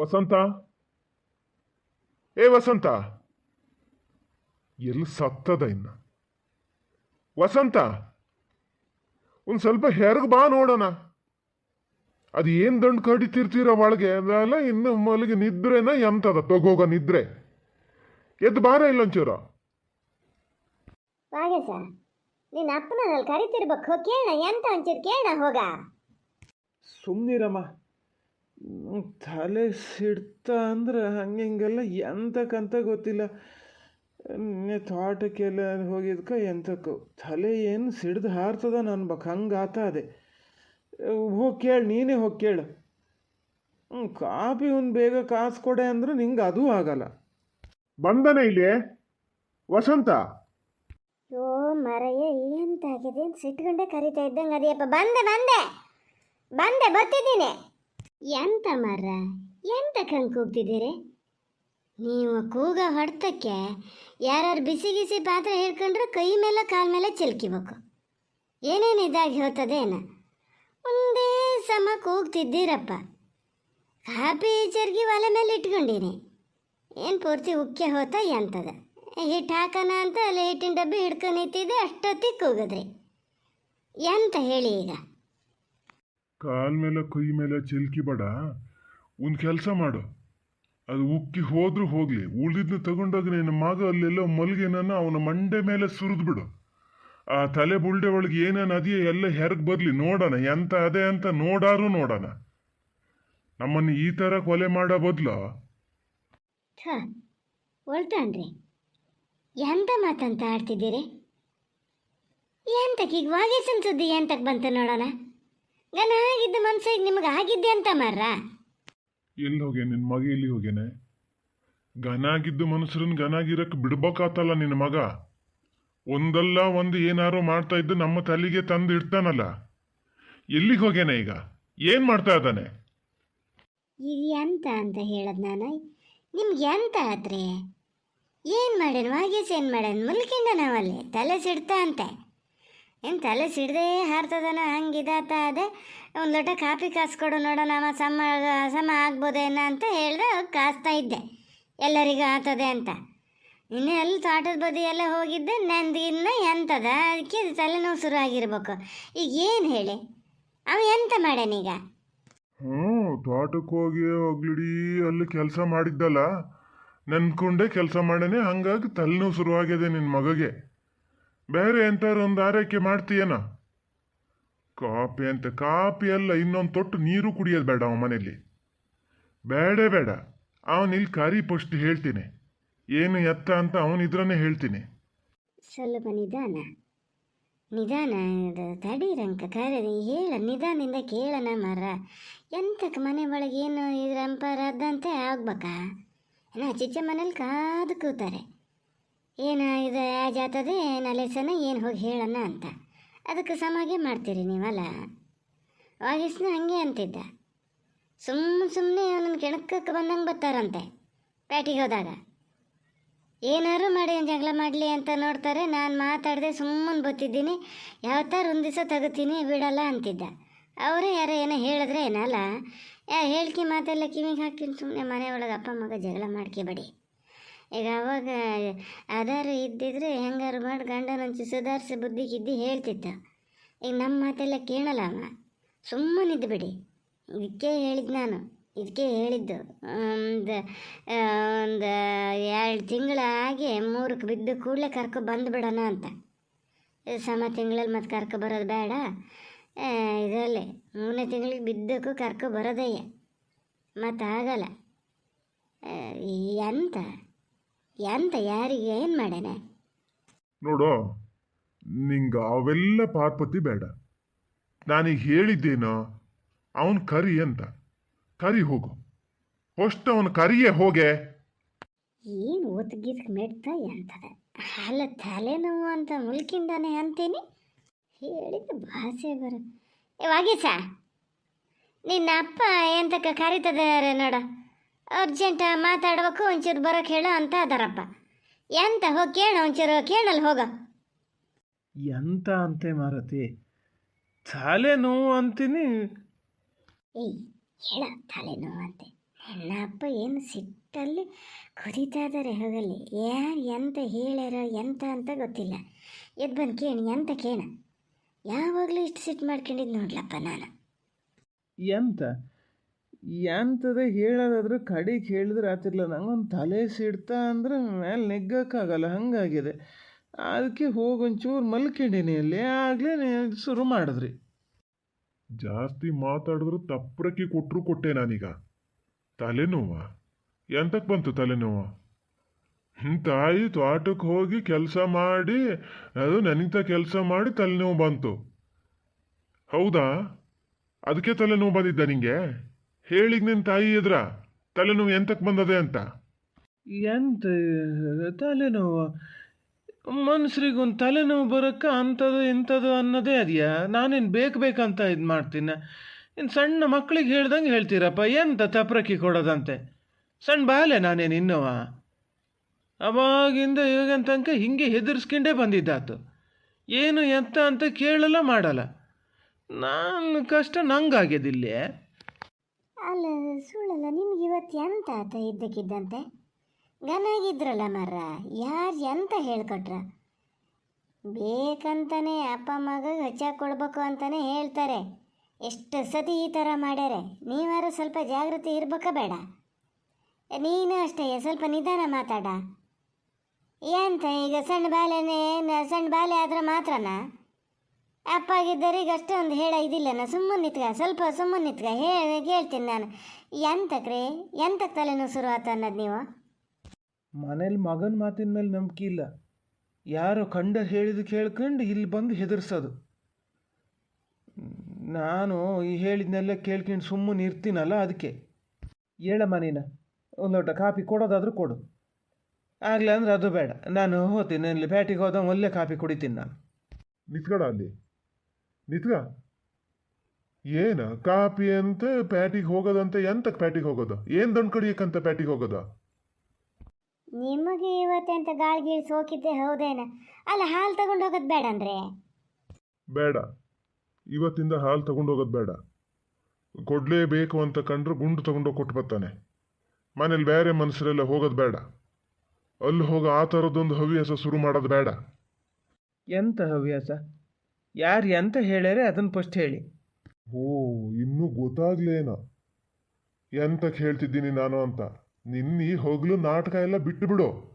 ವಸಂತ? ಏ ವಸಂತ! ಎಲ್ಲಿ ಸತ್ತದ ಇನ್ನ. ವಸಂತ! ಒಂದು ಸ್ವಲ್ಪ ಹೆರಗ್ ಬಾ ನೋಡೋಣ. ಅದು ಏನು ದಂಡು ಕಡಿತಿರ್ತೀರ ಒಳಗೆ? ಅದೆಲ್ಲ ಇನ್ನು ಮಲಗಿ ನಿದ್ರೆನ ಎಂತದ? ತಗೋಗ ನಿದ್ರೆ. ಎದ್ದು ಬಾರ ಇಲ್ಲೊಂಚೂರು? ವಾಗೇಶ ನಿನ್ನ ಅಪ್ಪನ ಕರಿತಿರ್ಬೇಕು. ಕೇಳ ಎಂತ ಒಂಚೂರು ಕೇಳ ಹೋಗ. ಸುಮ್ಮನಿರಮ್ಮ ತಲೆ ಸಿಡ್ತ ಅಂದ್ರೆ ಹಂಗೆ ಹಿಂಗೆಲ್ಲ ಎಂತಕ್ಕಂತ ಗೊತ್ತಿಲ್ಲ. ನಿನ್ನೆ ತೋಟಕ್ಕೆಲ್ಲ ಹೋಗಿದ್ಕ ಎಂತಕ್ಕೂ ತಲೆ ಏನು ಸಿಡ್ದು ಹಾರ್ತದ ಅನ್ಬೇಕು ಹಂಗೆ ಆತ ಅದೇ. ಹೋಗಿ ಕೇಳು ನೀನೇ ಹೋಗಿ ಕೇಳು. ಹ್ಞೂ ಕಾಪಿ ಒಂದು ಬೇಗ ಕಾಸು ಕೊಡೆ ಅಂದ್ರೆ ನಿಂಗೆ ಅದೂ ಆಗಲ್ಲ. ಬಂದನೆ ಇಲ್ಲಿ? ವಸಂತ? ಓ ಮರಯ್ಯ ಎಂತಾಗಿದೆ ಸಿಟ್ಕೊಂಡೆ ಕರಿತಾ ಇದ್ದಂಗೆ ಅದೇಯಪ್ಪ. ಬಂದೆ ಬಂದೆ ಬಂದೆ ಬರ್ತಿದ್ದೀನಿ. ಎಂತ ಮರ ಎಂತ ಕಂಗ್ ಕೂಗ್ತಿದ್ದೀರಿ ನೀವು ಕೂಗ ಹೊಡೆತಕ್ಕೆ ಯಾರು ಬಿಸಿ ಬಿಸಿ ಪಾತ್ರೆ ಹಿಡ್ಕೊಂಡ್ರೆ ಕೈ ಮೇಲೆ ಕಾಲ ಮೇಲೆ ಚಿಲ್ಕಿಬೇಕು. ಏನೇನು ಇದಾಗಿ ಹೋಗ್ತದೇನ ಒಂದೇ ಸಮ ಕೂಗ್ತಿದ್ದೀರಪ್ಪ. ಕಾಪಿ ಚರ್ಗಿ ಒಲೆ ಮೇಲೆ ಇಟ್ಕೊಂಡಿನಿ ಏನು ಪೂರ್ತಿ ಉಕ್ಕೆ ಹೋತ ಎಂತದ? ಹಿಟ್ಟು ಹಾಕೋಣ ಅಂತ ಅಲ್ಲಿ ಹಿಟ್ಟಿನ ಡಬ್ಬಿ ಹಿಡ್ಕೊಂಡಿತ್ತಿದ್ದೆ ಅಷ್ಟೊತ್ತಿಗೆ ಕೂಗಿದ್ರಿ. ಎಂತ ಹೇಳಿ ಈಗ? ಕಾಲ್ ಮೇಲೆ, ಕೈ ಮೇಲೆ ಚಿಲ್ಕಿ ಬೇಡ. ಒಂದು ಕೆಲಸ ಮಾಡು. ಅದು ಉಕ್ಕಿ ಹೋದ್ರೂ ಹೋಗ್ಲಿ. ಉಳಿದಿದ್ನ ತಗೊಂಡೋಗಿ ನಿನ್ನ ಮಗ ಅಲ್ಲೆಲ್ಲೋ ಮಲ್ಗೆನನ್ನ ಅವನ ಮಂಡೆ ಮೇಲೆ ಸುರಿದ್ಬಿಡು ಆ ತಲೆ ಬುಲ್ಡೆ ಒಳಗೆ ಏನೇನು ಅದೆಯೋ ಎಲ್ಲ ಹೆರಗ್ ಬರ್ಲಿ. ನೋಡೋಣ, ಎಂತ ಅದೇ ಅಂತ ನೋಡಾರು ನೋಡೋಣ. ನಮ್ಮನ್ನು ಈ ಥರ ಕೊಲೆ ಮಾಡೋ ಬದಲು. ಒಳ್ತಾನ್ರಿ. ಎಂತ ಮಾತಂತ ಆಡ್ತಿದ್ದೀರಿ? ಎಂತಕ್ಕೆ ಈಗ ವಾಗೇಶನ್ ಸುದ್ದಿ ಎಂತಕ್ಕೆ ಬಂತು ನೋಡೋಣ? ಗನ ಆಗಿದ್ದ ಮನ್ಸಿಗೆ ನಿಮಗೆ ಆಗಿದ್ದೆ ಅಂತ ಮಾರ್ರ? ಎಲ್ಲಿ ಹೋಗ್ಯ? ನಿನ್ನ ಮಗ ಎಲ್ಲಿ ಹೋಗ್ಯಾನೆ? ಗನಾಗಿದ್ದು ಮನುಷ್ಯರನ್ನ ಗನಾಗಿರಕ್ಕೆ ಬಿಡ್ಬೇಕಾತಲ್ಲ ನಿನ್ನ ಮಗ? ಒಂದಲ್ಲ ಒಂದು ಏನಾರು ಮಾಡ್ತಾ ಇದ್ದು ನಮ್ಮ ತಲೆಗೆ ತಂದು ಇಡ್ತಾನಲ್ಲ. ಎಲ್ಲಿಗೆ ಹೋಗ್ಯಾನೆ ಈಗ? ಏನು ಮಾಡ್ತಾ ಇದ್ದಾನೆ? ಈಗ ಎಂತ ಅಂತ ಹೇಳದ್ ನಾನು? ನಿಮ್ಗೆ ಎಂತ ಆದ್ರೆ? ಏನು ಮಾಡ್ಯಾನ? ವಾಗೇಶ್ ಏನು ಮಾಡ್ಯಾನ? ಮುಲ್ಕಿಂದ ನಾವಲ್ಲಿ ತಲೆ ಸಿಡ್ತಾ ಅಂತೆ. ಏನು ತಲೆ ಸಿಡ್ದೇ ಹಾರ್ತದನ ಹಂಗೆ ಇದಾತ ಅದೇ ಒಂದು ಲೋಟ ಕಾಫಿ ಕಾಸ್ಕೊಡು ನೋಡೋ ನೋಡೋಣ ಅವ ಸಮ ಸಮ ಆಗ್ಬೋದೇನ ಅಂತ ಹೇಳಿದೆ ಕಾಸ್ತಾ ಇದ್ದೆ. ಎಲ್ಲರಿಗೂ ಆತದೆ ಅಂತ. ಇನ್ನೇ ಅಲ್ಲಿ ತೋಟದ ಬದಿ ಎಲ್ಲ ಹೋಗಿದ್ದೆ ನಂದು ಇನ್ನೂ ಎಂತದ? ಅದಕ್ಕೆ ತಲೆನೋವು ಶುರು ಆಗಿರ್ಬೇಕು. ಈಗ ಏನು ಹೇಳಿ? ಅವ ಎಂತ ಮಾಡ್ಯಾನೀಗ ಹ್ಞೂ ತೋಟಕ್ಕೆ ಹೋಗಿ ಹೋಗ್ಲಿಡೀ, ಅಲ್ಲಿ ಕೆಲಸ ಮಾಡಿದ್ದಲ್ಲ. ನೆನ್ಕೊಂಡೆ ಕೆಲಸ ಮಾಡೇನೆ ಹಂಗಾಗಿ ತಲೆನೋವು ಶುರುವಾಗಿದೆ ನಿನ್ನ ಮಗಗೆ. ಬೇರೆ ಎಂತಾರು ಒಂದು ಆರೈಕೆ ಮಾಡ್ತೀಯನ? ಕಾಪಿ ಅಂತ ಕಾಪಿ ಅಲ್ಲ, ಇನ್ನೊಂದು ತೊಟ್ಟು ನೀರು ಕುಡಿಯೋದು ಬೇಡ ಅವನ ಮನೇಲಿ ಬೇಡೇ, ಬೇಡ. ಇಲ್ಲಿ ಕರಿ ಪಸ್ಟ್ ಹೇಳ್ತೀನಿ. ಏನು ಎತ್ತ ಅಂತ ಅವನ ಇದ್ರನ್ನೇ ಹೇಳ್ತೀನಿ. ಸ್ವಲ್ಪ ನಿಧಾನ. ನಿಧಾನ ತಡೀರಂಕ ಕರೆ, ಹೇಳ, ನಿಧಾನದಿಂದ ಕೇಳಣ ಮರ. ಎಂತಕ್ಕೆ ಮನೆ ಒಳಗೆ ಏನು ಇದ್ರ ಅಂಪರದ್ದಂತೆ ಆಗ್ಬೇಕಾ? ನಾ ಚಿಚ್ಚ ಮನೇಲಿ ಕಾದು ಕೂತಾರೆ. ಏನು ಇದು ಆಜಾತದೆ, ನಲೆಸನ, ಏನು ಹೋಗಿ ಹೇಳೋಣ ಅಂತ. ಅದಕ್ಕೆ ಸಮಾಗೆ ಮಾಡ್ತೀರಿ ನೀವಲ್ಲ? ವಾಗಿಸ್ನ ಹಂಗೆ ಅಂತಿದ್ದ. ಸುಮ್ಮ ಸುಮ್ಮನೆ ಅವನನ್ನು ಕೆಣಕಕ್ಕೆ ಬಂದಂಗೆ ಬರ್ತಾರಂತೆ ಪ್ಯಾಟಿಗೆ ಹೋದಾಗ. ಏನಾರು ಮಾಡಿ ಜಗಳ ಮಾಡಲಿ ಅಂತ ನೋಡ್ತಾರೆ, ನಾನು ಮಾತಾಡದೆ ಸುಮ್ಮನೆ ಬತ್ತಿದ್ದೀನಿ ಯಾವತ್ತಾರು ಒಂದು ದಿವಸ ತಗೋತೀನಿ, ಬಿಡಲ್ಲ ಅಂತಿದ್ದ. ಅವರು ಯಾರೋ ಏನೋ ಹೇಳಿದ್ರೆ ಏನಲ್ಲ, ಯಾ ಹೇಳ್ಕಿ ಮಾತೆಲ್ಲ ಕಿವಿಗೆ ಹಾಕಿ ಸುಮ್ಮನೆ ಮನೆ ಒಳಗೆ ಅಪ್ಪ ಮಗ ಜಗಳ ಮಾಡ್ಕೊಬೇಡಿ. ಈಗ ಅವಾಗ ಅದಾರು ಇದ್ದಿದ್ರೆ ಹೆಂಗಾರು ಮಾಡಿ ಗಂಡನಂಚು ಸುಧಾರಿಸಿ ಬುದ್ಧಿ ಗಿದ್ದಿ ಹೇಳ್ತಿದ್ದ. ಈಗ ನಮ್ಮ ಮಾತೆಲ್ಲ ಕೇಳಲ್ಲ ಅವ. ಸುಮ್ಮನಿದ್ದು ಬಿಡಿ. ಇದಕ್ಕೆ ಹೇಳಿದ್ದು ನಾನು. ಇದಕ್ಕೆ ಹೇಳಿದ್ದು. ಒಂದು ಒಂದು ಎರಡು ಹಾಗೆ ಮೂರಕ್ಕೆ ಬಿದ್ದು ಕೂಡಲೇ ಕರ್ಕೊ ಬಂದುಬಿಡೋಣ ಅಂತ. ಸಮ ತಿಂಗಳಲ್ಲಿ ಮತ್ತೆ ಕರ್ಕೊ ಬರೋದು ಬೇಡ. ಇದರಲ್ಲಿ ಮೂರನೇ ತಿಂಗಳಿಗೆ ಬಿದ್ದಕ್ಕೂ ಕರ್ಕೊ ಬರೋದಯ್ಯ ಮತ್ತು ಆಗಲ್ಲ. ಆ, ಎಂತ? ಎಂತ ಯಾರಿಗೆ ಏನು ಮಾಡ್ಯಾನೆ ನೋಡು ನಿಂಗೆ ಅವೆಲ್ಲ ಪಾರ್ಪತಿ ಬೇಡ. ನಾನೀಗ ಹೇಳಿದ್ದೇನೋ ಅವನು ಕರಿ ಅಂತ. ಕರಿ ಹೋಗು. ಫಸ್ಟ್ ಅವನು ಕರಿಯೇ ಹೋಗೆ. ಏನು ಒತ್ಗಿದ್ಕ ಮೆಟ್ತಾ ಎಂತದ? ಅಲ್ಲ ತಲೆನೋವು ಅಂತ ಮುಲ್ಕಿಂದಾನೆ ಅಂತೀನಿ. ಹೇಳಿದ ಭಾಷೆ ಬರ ಏ ವಾಗೀಸ ನಿನ್ನ ಅಪ್ಪ ಎಂತಕ್ಕ ಕರಿತದಾರೆ ನೋಡ. ಅರ್ಜೆಂಟ್ ಮಾತಾಡ್ಬೇಕು ಒಂಚೂರು ಬರೋಕೆ ಹೇಳು ಅಂತ ಅದಾರಪ್ಪ. ಎಂತ ಹೋಗಿ ಕೇಳು ಒಂಚೂರು ಕೇಳಲ್ಲ ಹೋಗ. ಎಂತ ಅಂತೆ ಮಾರತಿ? ತಲೆ ನೋವು ಅಂತೀನಿ. ಏಯ್ ಹೇಳ ತಲೆನೋವು ಅಂತೆ. ನನ್ನ ಅಪ್ಪ ಏನು ಸಿಟ್ಟಲ್ಲಿ ಕುದೀತಾ ಇದ್ದಾರೆ ಹೋಗಲ್ಲಿ. ಯಾರು ಎಂತ ಹೇಳ್ಯಾರೋ ಎಂತ ಅಂತ ಗೊತ್ತಿಲ್ಲ. ಎದ್ದು ಬಂದು ಕೇಳಿ ಎಂತ ಕೇಳ ಯಾವಾಗಲೂ ಇಷ್ಟು ಸಿಟ್ಟು ಮಾಡ್ಕೊಂಡಿದ್ದು ನೋಡ್ಲಪ್ಪ ನಾನು. ಎಂತ? ಎಂತದ ಹೇಳೋದಾದ್ರೆ ಕಡೆಗೆ ಹೇಳಿದ್ರೆ ಆತಿರ್ಲ ನಂಗೊಂದು ತಲೆ ಸಿಡ್ತಾ ಅಂದ್ರೆ ಮೇಲೆ ನೆಗ್ಗಕ್ಕಾಗಲ್ಲ, ಹಂಗಾಗಿದೆ. ಅದಕ್ಕೆ ಹೋಗೊಂಚೂರು ಮಲ್ಕೊಂಡಿನಿ, ಅಲ್ಲಿ ಆಗಲೇ ಶುರು ಮಾಡಿದ್ರಿ. ಜಾಸ್ತಿ ಮಾತಾಡಿದ್ರು ತಪ್ಪರಕ್ಕೆ ಕೊಟ್ಟರು ಕೊಟ್ಟೆ ನಾನೀಗ. ತಲೆನೋವ? ಎಂತಕ್ಕೆ ಬಂತು ತಲೆನೋವು? ತಾಯಿ ತೋಟಕ್ಕೆ ಹೋಗಿ ಕೆಲಸ ಮಾಡಿ, ಅದು ನನಗಿಂತ ಕೆಲಸ ಮಾಡಿ ತಲೆನೋವು ಬಂತು. ಹೌದಾ? ಅದಕ್ಕೆ ತಲೆನೋವು ಬಂದಿದ್ದ ನಿಂಗೆ? ಹೇಳಿಗ್ ನಿನ್ ತಾಯಿ ಎದ್ರ ತಲೆನೋವು ಎಂತಕ್ಕೆ ಬಂದದೆ ಅಂತ? ಎಂತ ತಲೆನೋವು. ಮನುಷ್ಯರಿಗೊಂದು ತಲೆನೋವು ಬರೋಕ್ಕೆ ಅಂಥದ್ದು ಇಂಥದ್ದು ಅನ್ನೋದೇ ಅದೆಯಾ? ನಾನೇನು ಬೇಕು ಬೇಕಂತ ಇದು ಮಾಡ್ತೀನಿ? ಇನ್ನು ಸಣ್ಣ ಮಕ್ಕಳಿಗೆ ಹೇಳ್ದಂಗೆ ಹೇಳ್ತೀರಪ್ಪ, ಎಂತ ತಪ್ರಕ್ಕಿ ಕೊಡೋದಂತೆ? ಸಣ್ಣ ಬಾಲೆ ನಾನೇನು ಇನ್ನೋವ? ಅವಾಗಿಂದ ಇವಾಗಿನ ತನಕ ಹಿಂಗೆ ಹೆದರ್ಸ್ಕೊಂಡೇ ಬಂದಿದ್ದಾತು. ಏನು ಎಂತ ಅಂತ ಕೇಳಲ್ಲ ಮಾಡಲ್ಲ. ನಾನು ಕಷ್ಟ ನಂಗಾಗ್ಯದಿಲ್ಲೇ ಅಲ್ಲ ಸುಳ್ಳಲ್ಲ, ನಿಮ್ಗೆ ಇವತ್ತು ಎಂತ ಆತ ಇದ್ದಕ್ಕಿದ್ದಂತೆ? ಗನಾಗಿದ್ರಲ್ಲ ಮರ, ಯಾರು ಎಂತ ಹೇಳ್ಕೊಟ್ರ? ಬೇಕಂತಾನೆ ಅಪ್ಪ ಮಗ ಹಚ್ಚಾಕೊಳ್ಬೇಕು ಅಂತಾನೆ ಹೇಳ್ತಾರೆ. ಎಷ್ಟು ಸತಿ ಈ ಥರ ಮಾಡ್ಯಾರೆ? ನೀವಾರು ಸ್ವಲ್ಪ ಜಾಗೃತಿ ಇರ್ಬೇಕ ಬೇಡ. ನೀನು ಅಷ್ಟೇ, ಸ್ವಲ್ಪ ನಿಧಾನ ಮಾತಾಡ. ಎಂತ ಈಗ ಸಣ್ಣ ಬಾಲೆನೇ, ಸಣ್ಣ ಬಾಲೆ ಆದ್ರೆ ಮಾತ್ರನಾ? ಅಪ್ಪಾಗಿದ್ದರಿಗೆ ಅಷ್ಟೊಂದು ಹೇಳ ಇದಿಲ್ಲನ ಸುಮ್ಮನೆ ನಿತ್ಕ ಸ್ವಲ್ಪ ಸುಮ್ಮನೆ ನಿತ್ಕ. ಹೇಳಿ ಹೇಳ್ತೀನಿ ನಾನು. ಎಂತಕ್ರಿ? ಎಂತಕ್ಕೆ ತಲೆನೂ ಶುರು ಆತ ಅನ್ನೋದು ನೀವು? ಮನೇಲಿ ಮಗನ ಮಾತಿನ ಮೇಲೆ ನಂಬಿಕೆ ಇಲ್ಲ. ಯಾರೋ ಕಂಡ ಹೇಳಿದ ಕೇಳ್ಕೊಂಡು ಇಲ್ಲಿ ಬಂದು ಹೆದರ್ಸೋದು. ನಾನು ಈ ಹೇಳಿದ್ನೆಲ್ಲ ಕೇಳ್ಕೊಂಡು ಸುಮ್ಮನೆ ಇರ್ತೀನಲ್ಲ ಅದಕ್ಕೆ. ಹೇಳಮ್ಮ ನೀನು ಒಂದು ಲೋಟ ಕಾಫಿ ಕೊಡೋದಾದರೂ ಕೊಡು. ಆಗಲಿ ಅಂದ್ರೆ ಅದು ಬೇಡ. ನಾನು ಹೋಗ್ತೀನಿ ಅಲ್ಲಿ ಬ್ಯಾಟಿಗೆ ಹೋದ ಒಳ್ಳೆ ಕಾಫಿ ಕುಡಿತೀನಿ ನಾನು. ನಿತ್ಕಡ ಅಲ್ಲಿ. ನಿತ್ಕ ಏನ? ಕಾಪಿ ಅಂತ ಪ್ಯಾಟಿಗೆ ಹೋಗೋದಂತ ಎಂತಕ್ಕೆ ಪ್ಯಾಟಿಗೆ ಹೋಗೋದು? ಏನ್ ದಂಡ್ ಕಡಿಯಕ್ಕಂತ ಪ್ಯಾಟಿಗೆ ಹೋಗೋದು? ನಿಮಗೆ ಇವತ್ತೆಂತ ಗಾಳಿ ಗೀಳು ಸೋಕಿದ್ದೆ ಹೌದೇನ? ಅಲ್ಲ ಹಾಲು ತಗೊಂಡು ಹೋಗೋದು ಬೇಡ ಅಂದ್ರೆ? ಬೇಡ. ಇವತ್ತಿಂದ ಹಾಲು ತಗೊಂಡೋಗೋದು ಬೇಡ. ಕೊಡಲೇಬೇಕು ಅಂತ ಕಂಡ್ರೆ ಗುಂಡು ತಗೊಂಡೋಗಿ ಕೊಟ್ಟು ಬರ್ತಾನೆ. ಮನೇಲಿ ಬೇರೆ ಮನುಷ್ಯರೆಲ್ಲ ಹೋಗೋದು ಬೇಡ. ಅಲ್ಲಿ ಹೋಗೋ ಆ ಥರದ್ದೊಂದು ಹವ್ಯಾಸ ಶುರು ಮಾಡೋದು ಬೇಡ. ಎಂತ ಹವ್ಯಾಸ? ಯಾರು ಎಂತ ಹೇಳ್ಯಾರೆ ಅದನ್ನು ಫಸ್ಟ್ ಹೇಳಿ. ಓ ಇನ್ನೂ ಗೊತ್ತಾಗ್ಲೇನ? ಎಂತಕ್ಕೆ ಹೇಳ್ತಿದ್ದೀನಿ ನಾನು ಅಂತ? ನಿನ್ನ ಈ ಹೊಗ್ಲು ನಾಟಕ ಎಲ್ಲ ಬಿಟ್ಟು ಬಿಡು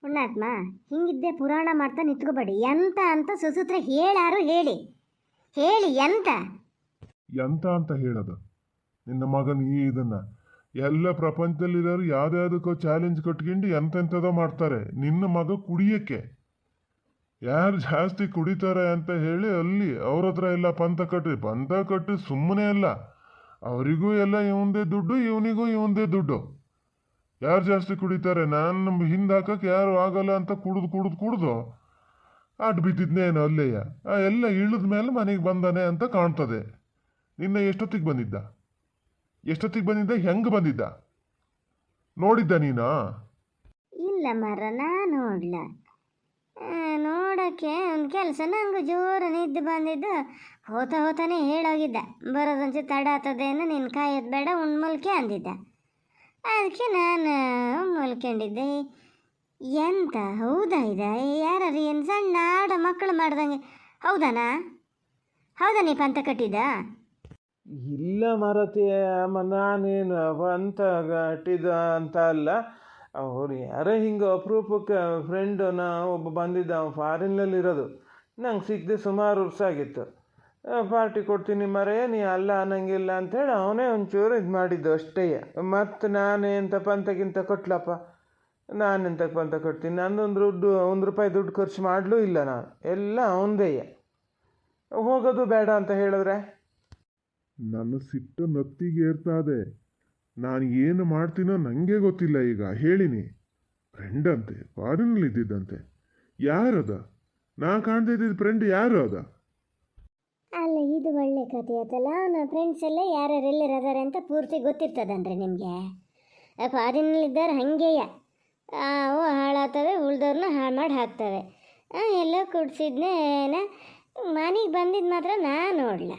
ಪುಣ್ಯಾತ್ಮ ಹಿಂಗಿದ್ದೆ ಪುರಾಣ ಮಾಡ್ತಾ ನಿಂತ್ಕೋಬೇಡಿ. ಎಂತ ಅಂತ ಸುಸೂತ್ರ ಹೇಳಾರು ಹೇಳಿ. ಹೇಳಿ ಎಂತ? ಎಂತ ಅಂತ ಹೇಳೋದು? ನಿನ್ನ ಮಗನ ಈ ಇದನ್ನ. ಎಲ್ಲ ಪ್ರಪಂಚದಲ್ಲಿರೋರು ಯಾವ್ದಾವುದಕ್ಕೋ ಚಾಲೆಂಜ್ ಕೊಟ್ಕೊಂಡು ಎಂತೆಂಥದೋ ಮಾಡ್ತಾರೆ. ನಿನ್ನ ಮಗ ಕುಡಿಯಕ್ಕೆ. ಯಾರು ಜಾಸ್ತಿ ಕುಡಿತಾರೆ ಅಂತ ಹೇಳಿ ಅಲ್ಲಿ ಅವ್ರ ಹತ್ರ ಎಲ್ಲ ಪಂಥ ಕಟ್ಟಿ ಪಂಥ ಕಟ್ಟಿ ಸುಮ್ಮನೆ ಅಲ್ಲ. ಅವರಿಗೂ ಎಲ್ಲ ಇವಂದೇ ದುಡ್ಡು, ಇವನಿಗೂ ಇವಂದೇ ದುಡ್ಡು. ಯಾರು ಜಾಸ್ತಿ ಕುಡಿತಾರೆ? ನಾನು ಹಿಂದೆ ಹಾಕಕ್ಕೆ ಯಾರು ಆಗಲ್ಲ ಅಂತ ಕುಡಿದು ಕುಡಿದು ಕುಡಿದು ಅಡ್ ಬಿದ್ದಿದ್ನೇನು ಆ ಎಲ್ಲ ಇಳಿದ ಮೇಲೆ ಮನೆಗೆ ಬಂದಾನೆ ಅಂತ ಕಾಣ್ತದೆ. ನಿನ್ನ ಎಷ್ಟೊತ್ತಿಗೆ ಬಂದಿದ್ದ? ಎಷ್ಟೊತ್ತಿಗೆ ಬಂದಿದ್ದ? ಹೆಂಗೆ ಬಂದಿದ್ದ? ನೋಡಿದ್ದ ನೀನಾ? ಇಲ್ಲ ನೋಡ್ಲ. ನೋಡಕ್ಕೆ ಒಂದು ಕೆಲಸ. ನಂಗೆ ಜೋರು ನಿದ್ದು ಬಂದಿದ್ದು ಹೋತ ಹೋತಾನೆ ಹೇಳೋಗಿದ್ದ ಬರೋದಂತೆ ತಡ ಆಗ್ತದೇನು ನಿನ್ನ ಕಾಯೋದು ಬೇಡ ಉಣ್ಮಲ್ಕೆ ಅಂದಿದ್ದ. ಅದಕ್ಕೆ ನಾನು ಮಲ್ಕೊಂಡಿದ್ದೆ. ಎಂತ? ಹೌದಾ ಇದ? ಯಾರು ಏನು ಸಣ್ಣ ಆಡ ಮಕ್ಕಳು ಮಾಡ್ದಂಗೆ? ಹೌದಾನಾ? ಹೌದಾ ನೀ ಪಂತ ಕಟ್ಟಿದ್ದ? ಇಲ್ಲ ಮಾರತಿ ನಾನೇನು ಅಂತ ಕಟ್ಟಿದ ಅಂತ ಅಲ್ಲ. ಅವ್ರು ಅರೆ, ಹಿಂಗೆ ಅಪರೂಪಕ್ಕೆ ಫ್ರೆಂಡನ ಒಬ್ಬ ಬಂದಿದ್ದ ಅವ ಫಾರಿನ್ನಲ್ಲಿ ಇರೋದು. ನಂಗೆ ಸಿಕ್ಕದೆ ಸುಮಾರು ವರ್ಷ ಆಗಿತ್ತು. ಪಾರ್ಟಿ ಕೊಡ್ತೀನಿ ಮರೆ, ನೀ ಅಲ್ಲ ಅನ್ನಂಗಿಲ್ಲ ಅಂಥೇಳಿ ಅವನೇ ಒಂಚೂರು ಇದು ಮಾಡಿದ್ದು ಅಷ್ಟೇ. ಮತ್ತು ನಾನು ಎಂತ ಪಂತಗಿಂತ ಕೊಟ್ಲಪ್ಪ? ನಾನು ಎಂತ ಪಂತ ಕೊಡ್ತೀನಿ? ನಂದೊಂದು ದುಡ್ಡು, ಒಂದು ರೂಪಾಯಿ ದುಡ್ಡು ಖರ್ಚು ಮಾಡಲೂ ಇಲ್ಲ ನಾನು. ಎಲ್ಲ ಅವನದೇಯ ಹೋಗೋದು ಬೇಡ ಅಂತ ಹೇಳಿದ್ರೆ? ನನ್ನ ಸಿಟ್ಟು ನತ್ತಿಗೆ ಏರ್ತಾದೆ ನಾನು ಏನು ಮಾಡ್ತೀನೋ ನನಗೆ ಗೊತ್ತಿಲ್ಲ ಈಗ. ಹೇಳಿನಿ. ಫ್ರೆಂಡ್ ಅಂತೆ ಫಾರಿನಲ್ಲಿ ಇದ್ದಿದ್ದಂತೆ. ಯಾರದ? ನಾ ಕಾಣ್ತಾ ಇದ್ದಿದ್ದ ಫ್ರೆಂಡ್ ಯಾರು ಅದ? ಅಲ್ಲ, ಇದು ಒಳ್ಳೆ ಕಥೆ ಆಯ್ತಲ್ಲ ನಮ್ಮ ಫ್ರೆಂಡ್ಸ್ ಎಲ್ಲ ಯಾರ್ಯಾರು ಇದ್ದಾರೆ ಅಂತ ಪೂರ್ತಿ ಗೊತ್ತಿರ್ತದಂದ್ರೆ ನಿಮಗೆ. ಫಾರಿನಲ್ಲಿದ್ದಾರೆ ಹಾಗೆಯ. ಅವು ಹಾಳಾಗ್ತವೆ ಉಳ್ದವ್ರನ್ನ ಹಾಳು ಮಾಡಿ ಹಾಕ್ತವೆ. ಎಲ್ಲ ಕುಡ್ಸಿದ್ನೇ ಮನೆಗೆ ಬಂದಿದ್ದು ಮಾತ್ರ ನಾನು ನೋಡ್ಲ.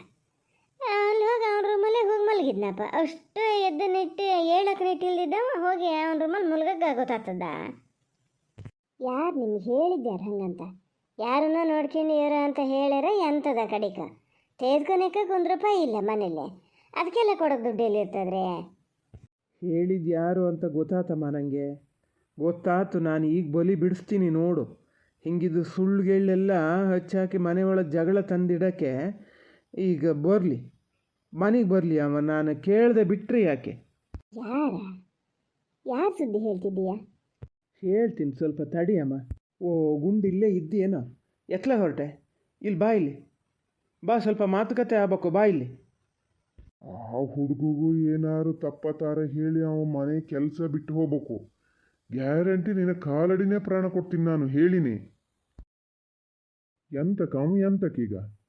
ಅಲ್ಲಿ ಹೋಗಿ ಅವನ ರೂಮಲ್ಲಿ ಹೋಗಿ ಮಲಗಿದ್ನಪ್ಪ. ಅಷ್ಟು ಎದ್ದು ನಿಟ್ಟು ಹೇಳಕ್ಕೆ ನಿಟ್ಟಿಲ್ದಿದ್ದವ ಹೋಗಿ ಅವನ ರೂಮಲ್ಲಿ ಮುಲ್ಗಕ್ಕೆ ಗೊತ್ತಾಗ್ತದ ಯಾರು ನಿಮ್ಗೆ ಹೇಳಿದ್ಯಾರು ಹಂಗಂತ? ಯಾರನ್ನ ನೋಡ್ಕೊಂಡು ಇರೋ ಅಂತ ಹೇಳ್ಯಾರ ಎಂಥದ ಕಡಿಕ? ತೆಗೆದ್ಕೊಳಕ್ಕೆ ಒಂದು ರೂಪಾಯಿ ಇಲ್ಲ ಮನೇಲಿ ಅದಕ್ಕೆಲ್ಲ ಕೊಡೋಕೆ ದುಡ್ಡು ಎಲ್ಲಿರ್ತದ್ರಿ? ಹೇಳಿದ್ದು ಯಾರು ಅಂತ ಗೊತ್ತಾತಮ್ಮ ನನಗೆ ಗೊತ್ತಾತು, ನಾನು ಈಗ ಬಲಿ ಬಿಡಿಸ್ತೀನಿ ನೋಡು. ಹಿಂಗಿದ್ದು ಸುಳ್ಳುಗಳೆಲ್ಲ ಹಚ್ಚಾಕಿ ಮನೆ ಜಗಳ ತಂದಿಡಕ್ಕೆ ಈಗ ಬರಲಿ. ಮನೆಗೆ ಬರಲಿ ಅವ ನಾನು ಕೇಳದೆ ಬಿಟ್ಟರೆ ಯಾಕೆ? ಯಾರ? ಯಾರು ಸುದ್ದಿ ಹೇಳ್ತಿದ್ದೀಯಾ? ಹೇಳ್ತೀನಿ ಸ್ವಲ್ಪ ತಡಿ ಅಮ್ಮ. ಓ ಗುಂಡು ಇಲ್ಲೇ ಇದ್ದೀಯೇನೋ? ಎತ್ಲ ಹೊರಟೆ? ಇಲ್ಲಿ ಬಾ ಇಲ್ಲಿ. ಬಾ ಸ್ವಲ್ಪ ಮಾತುಕತೆ ಆಗ್ಬೇಕು ಬಾ ಇಲ್ಲಿ. ಆ ಹುಡುಗಿಗೂ ಏನಾರು ತಪ್ಪತಾರ ಹೇಳಿ ಅವ ಮನೆ ಕೆಲಸ ಬಿಟ್ಟು ಹೋಗ್ಬೇಕು. ಗ್ಯಾರಂಟಿ ನಿನ್ನ ಕಾಲಡಿನೇ ಪ್ರಾಣ ಕೊಡ್ತೀನಿ ನಾನು ಹೇಳಿನಿ. ಎಂತ ಅವ ಎಂತಕ್ಕೀಗ?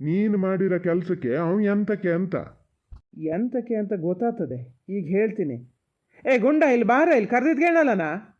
ನೀನು ಮಾಡಿರೋ ಕೆಲಸಕ್ಕೆ ಅವನು ಎಂತಕ್ಕೆ ಅಂತ? ಎಂತಕ್ಕೆ ಅಂತ ಗೊತ್ತಾಗ್ತದೆ. ಈಗ ಹೇಳ್ತೀನಿ. ಏ ಗುಂಡ, ಇಲ್ಲಿ ಬಾರ, ಇಲ್ಲಿ ಕರೆದಿದ್ದು ಕೇಳಲ್ಲ ನಾ?